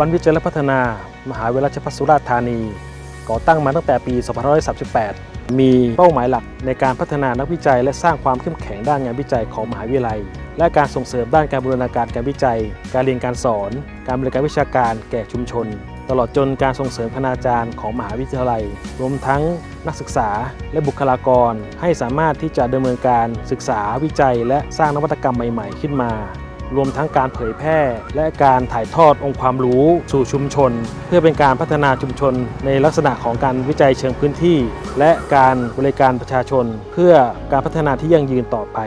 บันวิจัยและพัฒนา มหาวิทยาลัยราชภัฏสุราษฎร์ธานี ก่อตั้งมาตั้งแต่ปี 2538 มีเป้าหมายหลักในการพัฒนานักวิจัย และสร้างความเข้มแข็งด้านงานวิจัยของมหาวิทยาลัย และการส่งเสริมด้านการบูรณาการการวิจัย การเรียนการสอน การบริการวิชาการแก่ชุมชน ตลอดจนการส่งเสริมคณาจารย์ของมหาวิทยาลัย รวมทั้งนักศึกษาและบุคลากร ให้สามารถที่จะดำเนินการศึกษาวิจัย และสร้างนวัตกรรมใหม่ ๆ ขึ้นมา รวมทั้งการเผยแพร่ และการถ่ายทอดองค์ความรู้สู่ชุมชน เพื่อเป็นการพัฒนาชุมชน ในลักษณะของการวิจัยเชิงพื้นที่ และการบริการประชาชน เพื่อการพัฒนาที่ยั่งยืนต่อไป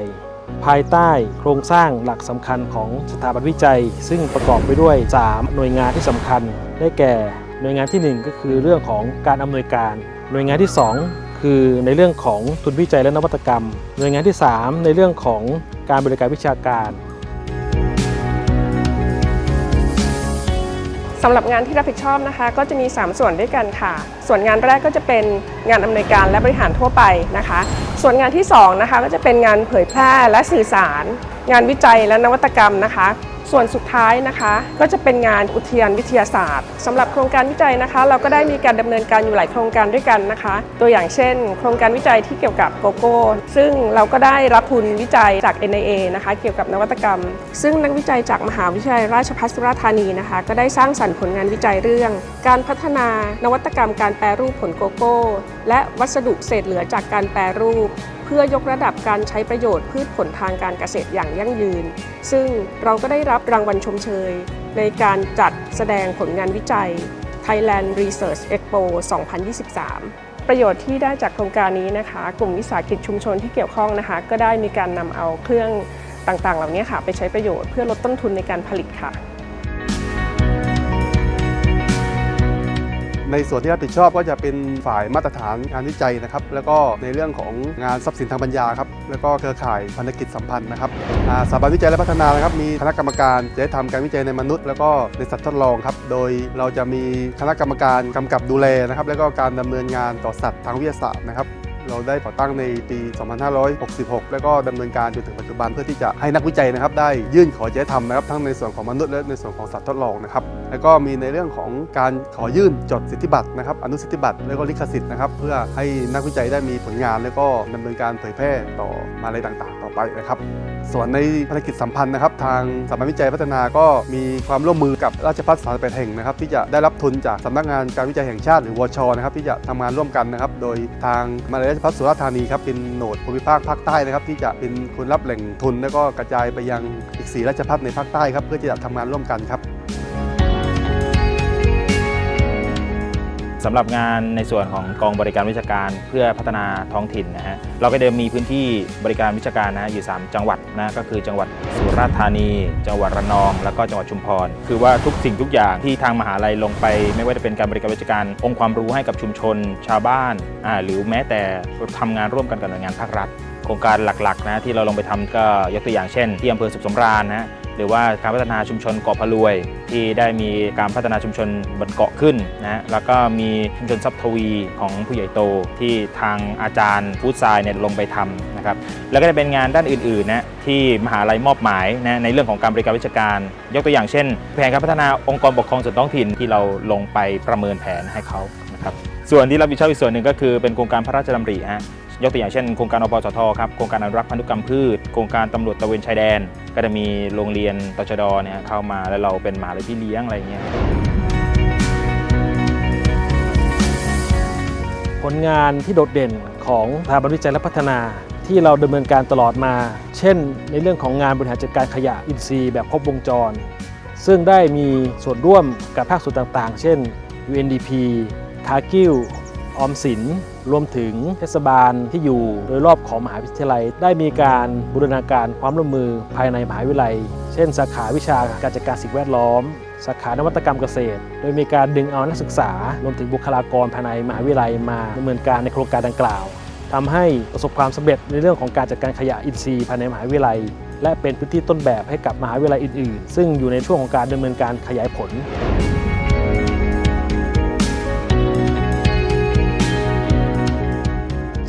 ภายใต้โครงสร้างหลักสำคัญของสถาบันวิจัย ซึ่งประกอบไปด้วย 3 หน่วยงานที่สำคัญ ได้แก่ หน่วยงานทีหนึ่1 ก็คือเรื่องของการอำนวยการ หน่วยงานที่ 2คือในเรื่องของทุนวิจัยและนวัตกรรม หน่วยงานที่ 3 ในเรื่องของการบริการวิชาการ สำหรับงานที่รับผิดชอบนะคะ ก็จะมี 3 ส่วนด้วยกันค่ะ ส่วนงานแรกก็จะเป็นงานอำนวยการและบริหารทั่วไปนะคะ ส่วนงานที่2นะคะก็จะเป็นงานเผยแพร่และสื่อสาร งานวิจัยและนวัตกรรมนะคะ ส่วนสุดท้ายนะคะก็จะเป็นงานอุทยานวิทยาศาสตร์สำหรับโครงการวิจัยนะคะ เราก็ได้มีการดำเนินการอยู่หลายโครงการด้วยกันนะคะ ตัวอย่างเช่น โครงการวิจัยที่เกี่ยวกับโกโก้ ซึ่งเราก็ได้รับทุนวิจัยจาก NIA นะคะเกี่ยวกับนวัตกรรม ซึ่งนักวิจัยจากมหาวิทยาลัยราชภัฏสุราษฎร์ธานีนะคะ ก็ได้สร้างสรรค์ผลงานวิจัยเรื่อง การพัฒนานวัตกรรมการแปรรูปผลโกโก้ และวัสดุเศษเหลือจากการแปรรูป พื่อยกระดับการใช้ประโยชน์พืชผลทางการเกษตรอย่างยั่งยืน ซึ่งเราก็ได้รับรางวัลชมเชย ในการจัดแสดงผลงานวิจัย Thailand Research Expo 2023 ประโยชน์ที่ได้จากโครงการนี้นะคะ กลุ่มวิสาหกิจชุมชนที่เกี่ยวข้องนะคะ ก็ได้มีการนำเอาเครื่องต่างๆ เหล่านี้ค่ะ ไปใช้ประโยชน์เพื่อลดต้นทุนในการผลิตค่ะ ในส่วนที่รับผิดชอบก็จะเป็นฝ่ายมาตรฐานงานวิจัยนะครับ แล้วก็ในเรื่องของงานทรัพย์สินทางปัญญาครับ แล้วก็เครือข่ายพันธกิจสัมพันธ์นะครับสถาบันวิจัยและพัฒนานะครับ มีคณะกรรมการจะได้ทำการวิจัยในมนุษย์ แล้วก็ในสัตว์ทดลองครับ โดยเราจะมีคณะกรรมการกำกับดูแลนะครับ แล้วก็การดำเนินงานต่อสัตว์ทางวิทยาศาสตร์นะครับ เราได้ก่อตั้งในปี 2566 แล้วก็ดำเนินการจนถึงปัจจุบันเพื่อที่จะให้นักวิจัยนะครับได้ยื่นขอจะทำนะครับทั้งในส่วนของมนุษย์และในส่วนของสัตว์ทดลองนะครับแล้วก็มีในเรื่องของการขอยื่นจดสิทธิบัตรนะครับอนุสิทธิบัตรแล้วก็ลิขสิทธิ์นะครับเพื่อให้นักวิจัยได้มีผลงาน แล้วก็ดำเนินการเผยแพร่ต่อมาอะไรต่างๆ ต่อไปนะครับ ส่วนในภารกิจสัมพันธ์นะครับทางสถาบันวิจัยพัฒนาก็มีความร่วมมือกับราชภัฏ38แห่งนะครับที่จะได้รับทุนจากสำนักงานการวิจัยแห่งชาติหรือวชนะครับที่จะทำงานร่วมกันนะครับโดยทางมาวิทยาลัยราชภัฏสุราษฎร์ธานีครับเป็นโหนดภูมิภาคภาคใต้นะครับที่จะเป็นคนรับแหล่งทุน แล้วก็กระจายไปยังอีก 4 ราชภัฏในภาคใต้ครับเพื่อที่จะทำงานร่วมกันครับ สำหรับงานในส่วนของกองบริการวิชาการเพื่อพัฒนาท้องถิ่นนะฮะเราก็เดิมมีพื้นที่บริการวิชาการนะฮะอยู่ 3 จังหวัดนะก็คือจังหวัดสุราษฎร์ธานี จังหวัดระนอง แล้วก็จังหวัดชุมพร คือว่าทุกสิ่งทุกอย่างที่ทางมหาลัยลงไป ไม่ว่าจะเป็นการบริการวิชาการ องค์ความรู้ให้กับชุมชน ชาวบ้านอ่าหรือแม้แต่ทำงานร่วมกันกับหน่วยงานภาครัฐ โครงการหลักๆนะที่เราลงไปทำก็ยกตัวอย่างเช่นที่อำเภอสุขสำราญนะ หรือว่าการพัฒนาชุมชนเกาะพะรวย ที่ได้มีการพัฒนาชุมชนบนเกาะขึ้นนะแล้วก็มีชุมชนซับทวีของผู้ใหญ่โตที่ทางอาจารย์ฟู้ดไซน์เนี่ยลงไปทำนะครับแล้วก็จะเป็นงานด้านอื่นๆนะที่มหาลัยมอบหมายนะในเรื่องของการบริการวิชาการ ยกตัวอย่างเช่น แผนการพัฒนาองค์กรปกครองส่วนท้องถิ่นที่เราลงไปประเมินแผนให้เขานะครับส่วนที่รับผิดชอบอีกส่วนหนึ่งก็คือเป็นโครงการพระราชดำริฮะยกตัวอย่างเช่นโครงการอปสทครับโครงการอนุรักษ์พันธุกรรมพืช โครงการตำรวจตะเวนชายแดน ก็จะมีโรงเรียนตชดเนี่ยเข้ามาแล้วเราเป็นหมหาลัยพี่เลี้ยงอะไรเงี้ยผลงานที่โดดเด่นของสถาบันวิจัยและพัฒนา ที่เราดำเนินการตลอดมา เช่น ในเรื่องของงานบริหารจัดการขยะอินทรีย์แบบครบวงจร ซึ่งได้มีส่วนร่วมกับภาคส่วนต่างๆ เช่น UNDP คากิลออมสิน รวมถึงเทศบาลที่อยู่โดยรอบของมหาวิทยาลัย ได้มีการบูรณาการความร่วมมือภายในมหาวิทยาลัย เช่น สาขาวิชาการจัดการสิ่งแวดล้อม สาขานวัตกรรมเกษตร โดยมีการดึงเอานักศึกษารวมถึงบุคลากรภายในมหาวิทยาลัยมาดำเนินการในโครงการดังกล่าวทำให้ประสบความสำเร็จในเรื่องของการจัดการขยะอินทรีย์ภายในมหาวิทยาลัย และเป็นพื้นที่ต้นแบบให้กับมหาวิทยาลัยอื่น ๆ ซึ่งอยู่ในช่วงของการดำเนินการขยายผล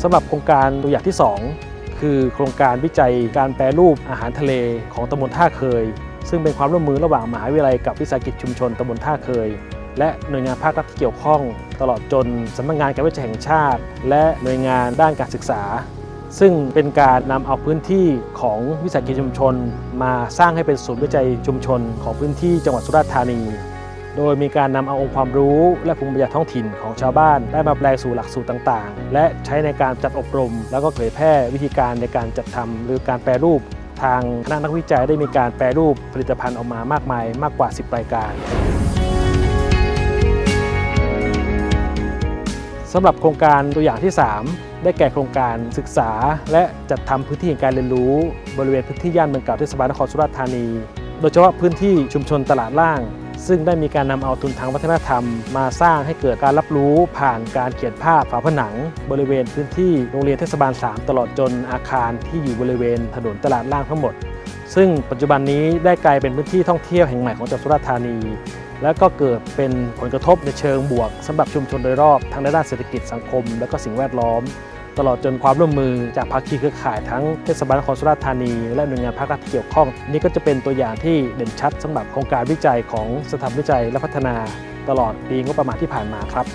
สำหรับโครงการตัวอย่างที่ 2 คือโครงการวิจัยการแปรรูปอาหารทะเลของตำบลท่าเคย ซึ่งเป็นความร่วมมือระหว่างมหาวิทยาลัยกับวิสาหกิจชุมชนตำบลท่าเคย และหน่วยงานภาครัฐที่เกี่ยวข้อง ตลอดจนสำนักงานการวิจัยแห่งชาติ และหน่วยงานด้านการศึกษา ซึ่งเป็นการนำเอาพื้นที่ของวิสาหกิจชุมชน มาสร้างให้เป็นศูนย์วิจัยชุมชน ของพื้นที่จังหวัดสุราษฎร์ธานี โดยมีการนำเอาองค์ความรู้และภูมิปัญญาท้องถิ่นของชาวบ้าน ได้มาแปลสู่หลักสูตรต่างๆ และใช้ในการจัดอบรม แล้วก็เผยแพร่วิธีการในการจัดทำหรือการแปรรูป ทางคณะนักวิจัยได้มีการแปรรูปผลิตภัณฑ์ออกมามากมายมากกว่า 10 รายการสำหรับโครงการตัวอย่างที่ 3 ได้แก่โครงการศึกษา และจัดทำพื้นที่แห่งการเรียนรู้ บริเวณพื้นที่ย่านเมืองเก่าเทศบาลนครสุราษฎร์ธานี โดยเฉพาะพื้นที่ชุมชนตลาดล่าง ซึ่งได้มีการนำเอาทุนทางวัฒนธรรม มาสร้างให้เกิดการรับรู้ผ่านการเขียนภาพฝาผนัง บริเวณพื้นที่โรงเรียนเทศบาล 3 ตลอดจนอาคารที่อยู่บริเวณถนนตลาดล่างทั้งหมด ซึ่งปัจจุบันนี้ได้กลายเป็นพื้นที่ท่องเที่ยวแห่งใหม่ของจังหวัดสุราษฎร์ธานี และก็เกิดเป็นผลกระทบในเชิงบวกสำหรับชุมชนโดยรอบทั้งในด้านเศรษฐกิจสังคม และก็สิ่งแวดล้อม ตลอดจนความร่วมมือจากภาคีเครือข่ายทั้งเทศบาลนครสุราษฎร์ธานี และหน่วยงานภาครัฐเกี่ยวข้อง นี่ก็จะเป็นตัวอย่างที่เด่นชัดสำหรับโครงการวิจัยของสถาบันวิจัยและพัฒนา ตลอดปีงบประมาณที่ผ่านมาครับ